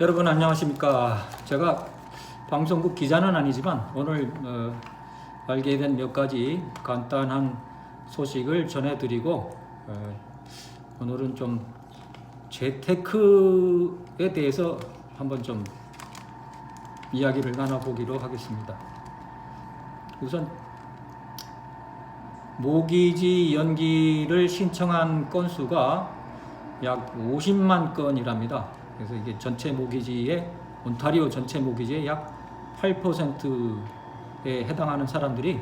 여러분 안녕하십니까? 제가 방송국 기자는 아니지만 오늘 어, 알게 된 몇 가지 간단한 소식을 전해드리고 어, 오늘은 좀 재테크에 대해서 한번 좀 이야기를 나눠보기로 하겠습니다. 우선 모기지 연기를 신청한 건수가 약 50만 건이랍니다. 그래서 이게 전체 모기지의 온타리오 전체 모기지의 약 8%에 해당하는 사람들이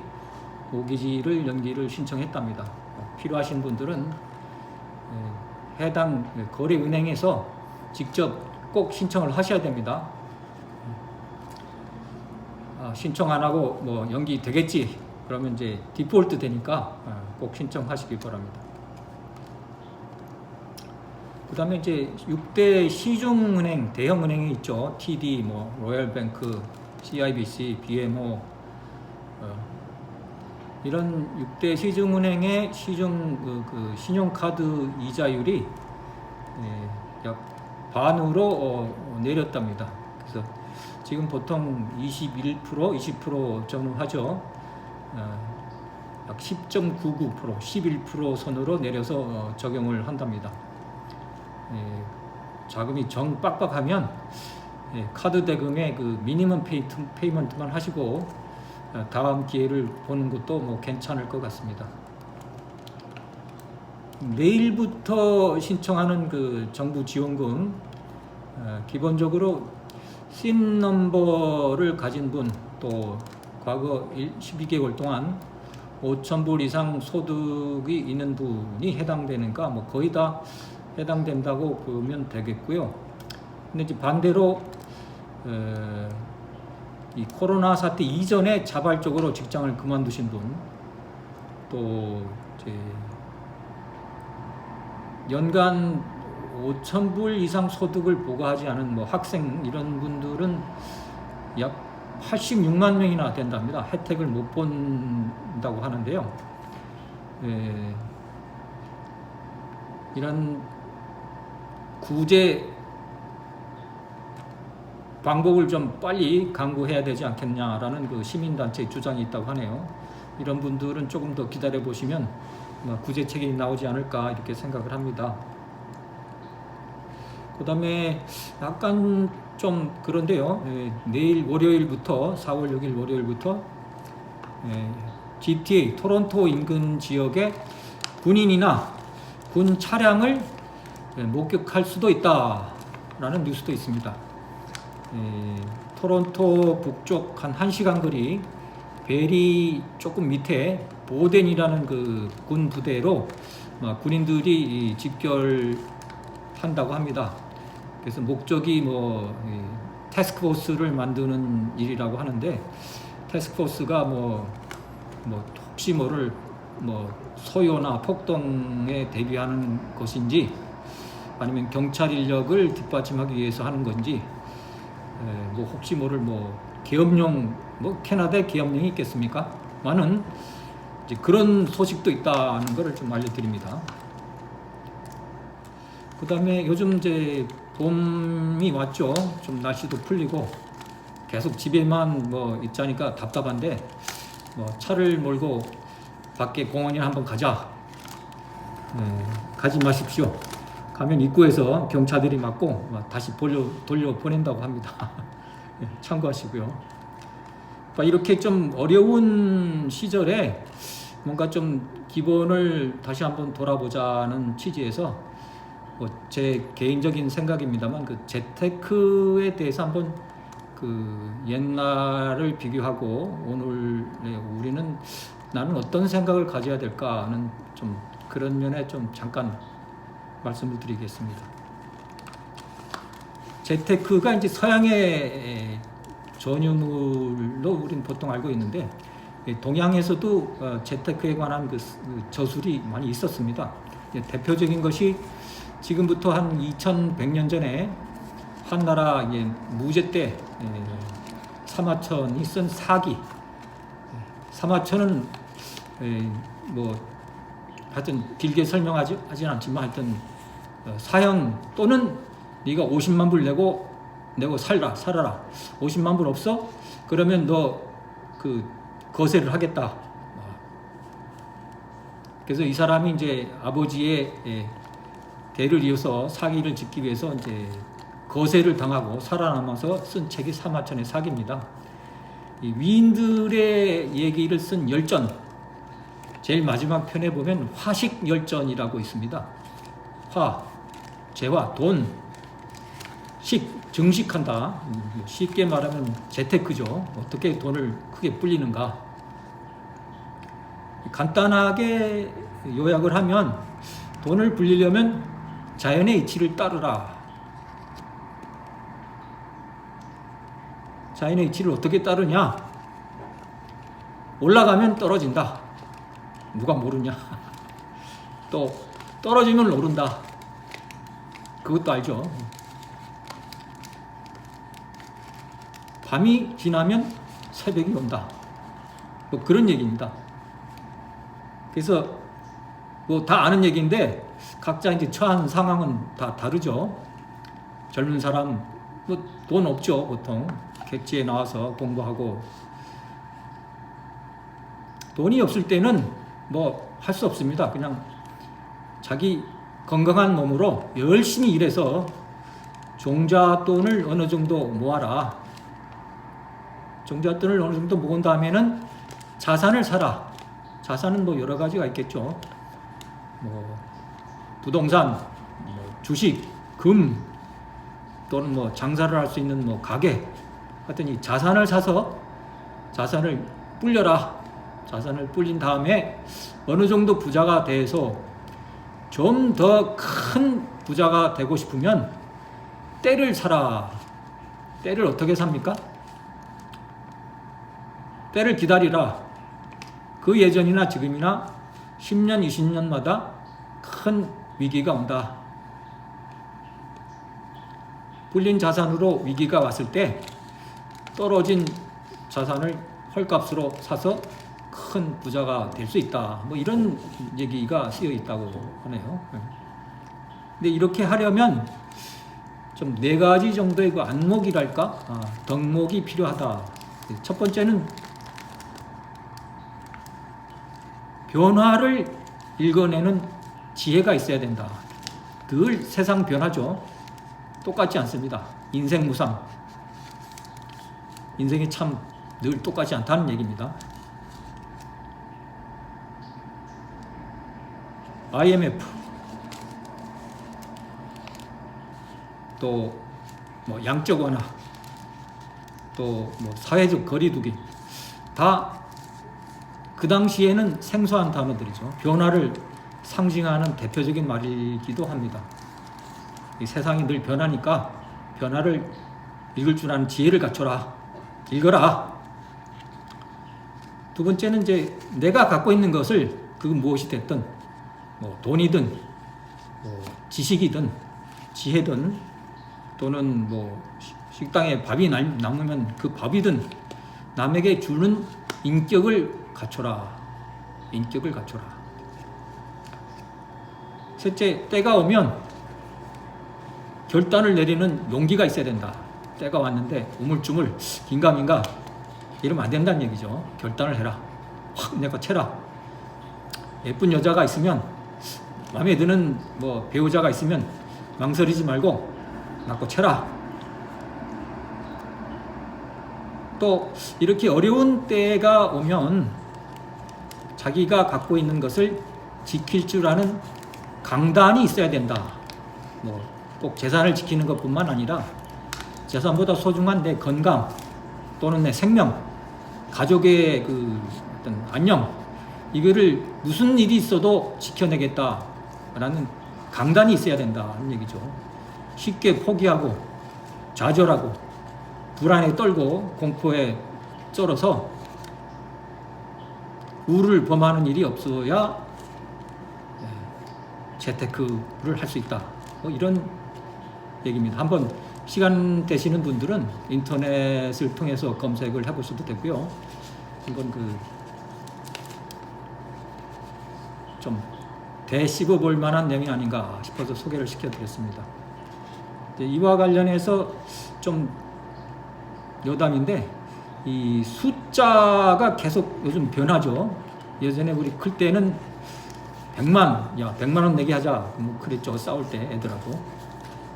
모기지를 연기를 신청했답니다. 필요하신 분들은 에, 해당 거래 은행에서 직접 꼭 신청을 하셔야 됩니다. 아, 신청 안 하고 뭐 연기 되겠지 그러면 이제 디폴트 되니까 아, 꼭 신청하시기 바랍니다. 그 다음에 이제 6대 시중은행 대형 은행이 있죠. TD, 뭐 로얄뱅크, CIBC, BMO 어, 이런 6대 시중은행의 시중 그, 그 신용카드 이자율이 예, 약 반으로 어, 내렸답니다. 그래서 지금 보통 21% 20% 정도 하죠. 어, 약10.99% 11% 선으로 내려서 어, 적용을 한답니다. 예, 자금이 정 빡빡하면 예, 카드 대금의 그 미니멈 페이트, 페이먼트만 하시고 어, 다음 기회를 보는 것도 뭐 괜찮을 것 같습니다. 내일부터 신청하는 그 정부 지원금 어, 기본적으로 신 넘버를 가진 분 또 과거 12개월 동안 5천 불 이상 소득이 있는 분이 해당되니까 뭐 거의 다 해당된다고 보면 되겠고요. 근데 이제 반대로 에, 이 코로나 사태 이전에 자발적으로 직장을 그만두신 분, 또 이제 연간 5천 불 이상 소득을 부과하지 않은 뭐 학생 이런 분들은 약 86만 명이나 된답니다. 혜택을 못 본다고 하는데요. 에, 이런 구제 방법을 좀 빨리 강구해야 되지 않겠냐라는 그 시민단체 주장이 있다고 하네요. 이런 분들은 조금 더 기다려 보시면 뭐 구제책이 나오지 않을까 이렇게 생각을 합니다. 그 다음에 약간 좀 그런데요. 예, 내일 월요일부터 4월 6일 월요일부터 예, GTA 토론토 인근 지역에 군인이나 군 차량을 예, 목격할 수도 있다라는 뉴스도 있습니다. 예, 토론토 북쪽 한 1시간 거리 베리 조금 밑에 보덴이라는 그 군 부대로 막 군인들이 이 집결한다고 합니다. 그래서 목적이 뭐 태스크포스를 만드는 일이라고 하는데 태스크포스가 뭐, 뭐 혹시 모를 뭐 소요나 폭동에 대비하는 것인지 아니면 경찰 인력을 뒷받침하기 위해서 하는 건지 에, 뭐 혹시 모를 뭐 계엄령 뭐 캐나다에 계엄령이 있겠습니까? 많은 이제 그런 소식도 있다는 것을 좀 알려드립니다. 그 다음에 요즘 이제 봄이 왔죠. 좀 날씨도 풀리고 계속 집에만 뭐 있자니까 답답한데 뭐 차를 몰고 밖에 공원이나 한번 가자. 네, 가지 마십시오. 가면 입구에서 경찰들이 맞고 막 다시 돌려, 돌려 보낸다고 합니다. 네, 참고하시고요. 이렇게 좀 어려운 시절에 뭔가 좀 기본을 다시 한번 돌아보자는 취지에서 뭐제 개인적인 생각입니다만 그 재테크에 대해서 한번 그 옛날을 비교하고 오늘의 우리는 나는 어떤 생각을 가져야 될까 하는 좀 그런 면에 좀 잠깐 말씀을 드리겠습니다. 재테크가 이제 서양의 전유물로 우리는 보통 알고 있는데 동양에서도 어, 재테크에 관한 그 저술이 많이 있었습니다. 대표적인 것이 지금부터 한 2100년 전에 한나라 무제 때 사마천이 쓴 사기. 사마천은 뭐 하여튼 길게 설명하지 않지만 하여튼 어, 사형 또는 네가 50만 불 내고 내고 살라 살아라 50만 불 없어? 그러면 너 그 거세를 하겠다. 그래서 이 사람이 이제 아버지의 예, 대를 이어서 사기를 짓기 위해서 이제 거세를 당하고 살아남아서 쓴 책이 사마천의 사기입니다. 이 위인들의 얘기를 쓴 열전 제일 마지막 편에 보면 화식 열전이라고 있습니다. 화, 재화, 돈, 식, 증식한다. 음, 쉽게 말하면 재테크죠. 어떻게 돈을 크게 불리는가. 간단하게 요약을 하면 돈을 불리려면 자연의 이치를 따르라. 자연의 이치를 어떻게 따르냐? 올라가면 떨어진다. 누가 모르냐? 또 떨어지면 오른다. 그것도 알죠. 밤이 지나면 새벽이 온다. 뭐 그런 얘기입니다. 그래서 뭐 다 아는 얘기인데 각자 이제 처한 상황은 다 다르죠. 젊은 사람 뭐 돈 없죠 보통 객지에 나와서 공부하고 돈이 없을 때는 뭐 할 수 없습니다. 그냥 자기 건강한 몸으로 열심히 일해서 종잣돈을 어느 정도 모아라. 종잣돈을 어느 정도 모은 다음에는 자산을 사라. 자산은 뭐 여러 가지가 있겠죠. 뭐 부동산, 뭐 주식, 금 또는 뭐 장사를 할 수 있는 뭐 가게 하여튼 이 자산을 사서 자산을 불려라. 자산을 불린 다음에 어느 정도 부자가 돼서 좀 더 큰 부자가 되고 싶으면 때를 사라. 때를 어떻게 삽니까? 때를 기다리라. 그 예전이나 지금이나 10년, 20년마다 큰 위기가 온다. 불린 자산으로 위기가 왔을 때 떨어진 자산을 헐값으로 사서 큰 부자가 될 수 있다. 뭐 이런 얘기가 쓰여 있다고 하네요. 근데 이렇게 하려면 좀 네 가지 정도의 그 안목이랄까, 아, 덕목이 필요하다. 첫 번째는 변화를 읽어내는 지혜가 있어야 된다. 늘 세상 변하죠. 똑같지 않습니다. 인생 무상. 인생이 참 늘 똑같지 않다는 얘기입니다. IMF 또 뭐 양적 완화 또 뭐 사회적 거리두기 다 그 당시에는 생소한 단어들이죠. 변화를 상징하는 대표적인 말이기도 합니다. 이 세상이 늘 변하니까 변화를 읽을 줄 아는 지혜를 갖춰라. 읽어라. 두 번째는 이제 내가 갖고 있는 것을 그 무엇이 됐든 뭐 돈이든 뭐 지식이든 지혜든 또는 뭐 시- 식당에 밥이 남- 남으면 그 밥이든 남에게 주는 인격을 갖춰라. 인격을 갖춰라. 셋째, 때가 오면 결단을 내리는 용기가 있어야 된다. 때가 왔는데 우물쭈물 긴가민가 이러면 안 된다는 얘기죠. 결단을 해라. 확 내거 채라. 예쁜 여자가 있으면 마음에 드는 뭐 배우자가 있으면 망설이지 말고 낳고 채라. 또 이렇게 어려운 때가 오면 자기가 갖고 있는 것을 지킬 줄 아는 강단이 있어야 된다. 뭐 꼭 재산을 지키는 것뿐만 아니라 재산보다 소중한 내 건강 또는 내 생명, 가족의 그 어떤 안녕 이거를 무슨 일이 있어도 지켜내겠다 라는 강단이 있어야 된다는 얘기죠. 쉽게 포기하고 좌절하고 불안에 떨고 공포에 쩔어서 우를 범하는 일이 없어야 예, 재테크를 할 수 있다. 뭐 이런 얘기입니다. 한번 시간 되시는 분들은 인터넷을 통해서 검색을 해보셔도 되고요. 한번 그좀 대씹어 볼 만한 내용이 아닌가 싶어서 소개를 시켜드렸습니다. 이와 관련해서 좀 여담인데 이 숫자가 계속 요즘 변하죠. 예전에 우리 클 때는 100만, 야 100만 원 내게 하자. 뭐 그랬죠. 싸울 때 애들하고.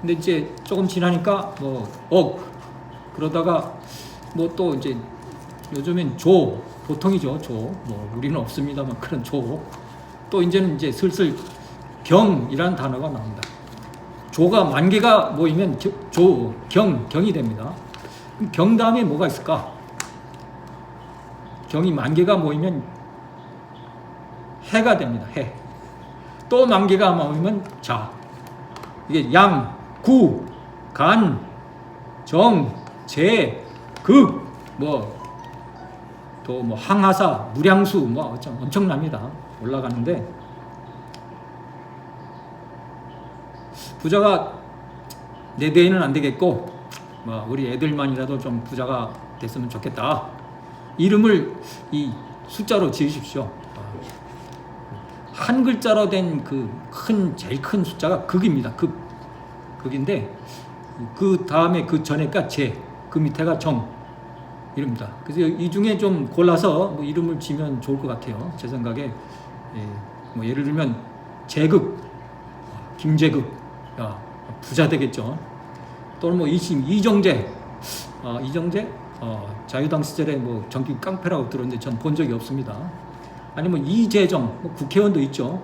근데 이제 조금 지나니까 뭐 억 그러다가 뭐 또 이제 요즘엔 조 보통이죠. 조. 뭐 우리는 없습니다만 그런 조. 또 이제는 이제 슬슬 경이라는 단어가 나온다. 조가 만 개가 모이면 겨- 조, 경, 경이 됩니다. 경 다음에 뭐가 있을까? 경이 만 개가 모이면 해가 됩니다. 해. 또 만 개가 모이면 자. 이게 양, 구, 간, 정, 재, 극, 뭐, 또 뭐 항하사, 무량수, 뭐 엄청- 엄청납니다. 올라가는데 부자가 내 대에는 안 되겠고, 뭐 우리 애들만이라도 좀 부자가 됐으면 좋겠다. 이름을 이 숫자로 지으십시오. 한 글자로 된 그 큰 제일 큰 숫자가 극입니다. 극 극인데 그 다음에 그 전에가 제, 그 밑에가 정 이릅니다. 그래서 이 중에 좀 골라서 뭐 이름을 지면 좋을 것 같아요. 제 생각에 예, 뭐 예를 들면 제극, 김제극, 야 부자 되겠죠. 또는 뭐 이심 이정재, 어, 이정재 어, 자유당 시절에 뭐 전기 깡패라고 들었는데 전 본 적이 없습니다. 아니면 이재정 뭐 국회의원도 있죠.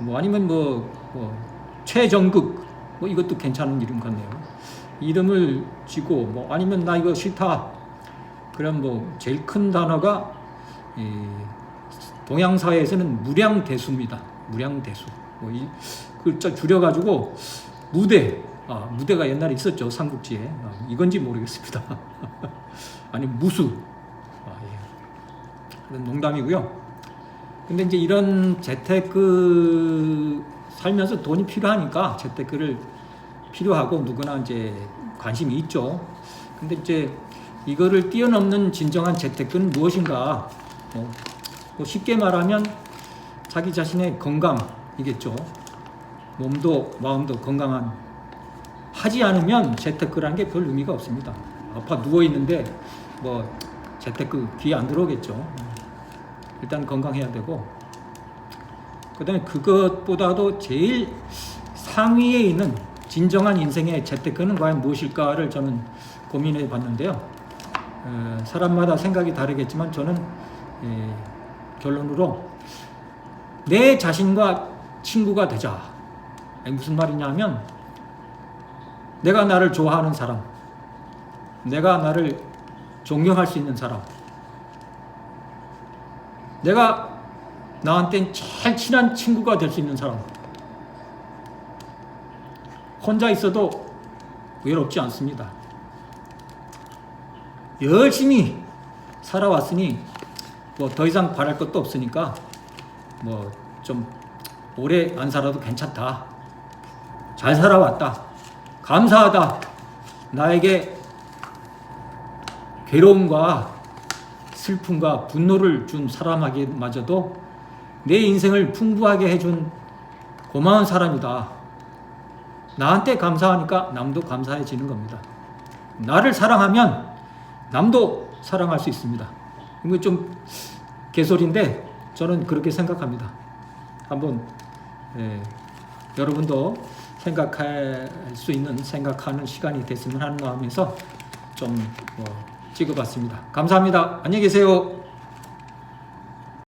뭐 아니면 뭐, 뭐 최정극 뭐 이것도 괜찮은 이름 같네요. 이름을 지고 뭐 아니면 나 이거 싫다. 그럼 뭐 제일 큰 단어가 이 동양 사회에서는 무량 대수입니다. 무량 대수. 뭐 이 글자 줄여가지고 무대. 아 무대가 옛날에 있었죠 삼국지에. 아, 이건지 모르겠습니다. 아니 무수. 아, 예. 농담이고요. 근데 이제 이런 재테크 살면서 돈이 필요하니까 재테크를 필요하고 누구나 이제 관심이 있죠. 근데 이제 이거를 뛰어넘는 진정한 재테크는 무엇인가? 뭐, 뭐 쉽게 말하면 자기 자신의 건강이겠죠. 몸도 마음도 건강한 하지 않으면 재테크라는 게 별 의미가 없습니다. 아파 누워 있는데 뭐 재테크 귀에 안 들어오겠죠. 일단 건강해야 되고 그다음에 그것보다도 제일 상위에 있는 진정한 인생의 재테크는 과연 무엇일까를 저는 고민해 봤는데요. 어, 사람마다 생각이 다르겠지만 저는 예, 결론으로 내 자신과 친구가 되자. 무슨 말이냐면 내가 나를 좋아하는 사람, 내가 나를 존경할 수 있는 사람, 내가 나한테 제일 친한 친구가 될 수 있는 사람. 혼자 있어도 외롭지 않습니다. 열심히 살아왔으니 뭐 더 이상 바랄 것도 없으니까 뭐 좀 오래 안 살아도 괜찮다. 잘 살아왔다. 감사하다. 나에게 괴로움과 슬픔과 분노를 준 사람에게마저도 내 인생을 풍부하게 해준 고마운 사람이다. 나한테 감사하니까 남도 감사해지는 겁니다. 나를 사랑하면 남도 사랑할 수 있습니다. 이거 좀 개소리인데 저는 그렇게 생각합니다. 한번 예, 여러분도 생각할 수 있는 생각하는 시간이 됐으면 하는 마음에서 좀 뭐, 찍어봤습니다. 감사합니다. 안녕히 계세요.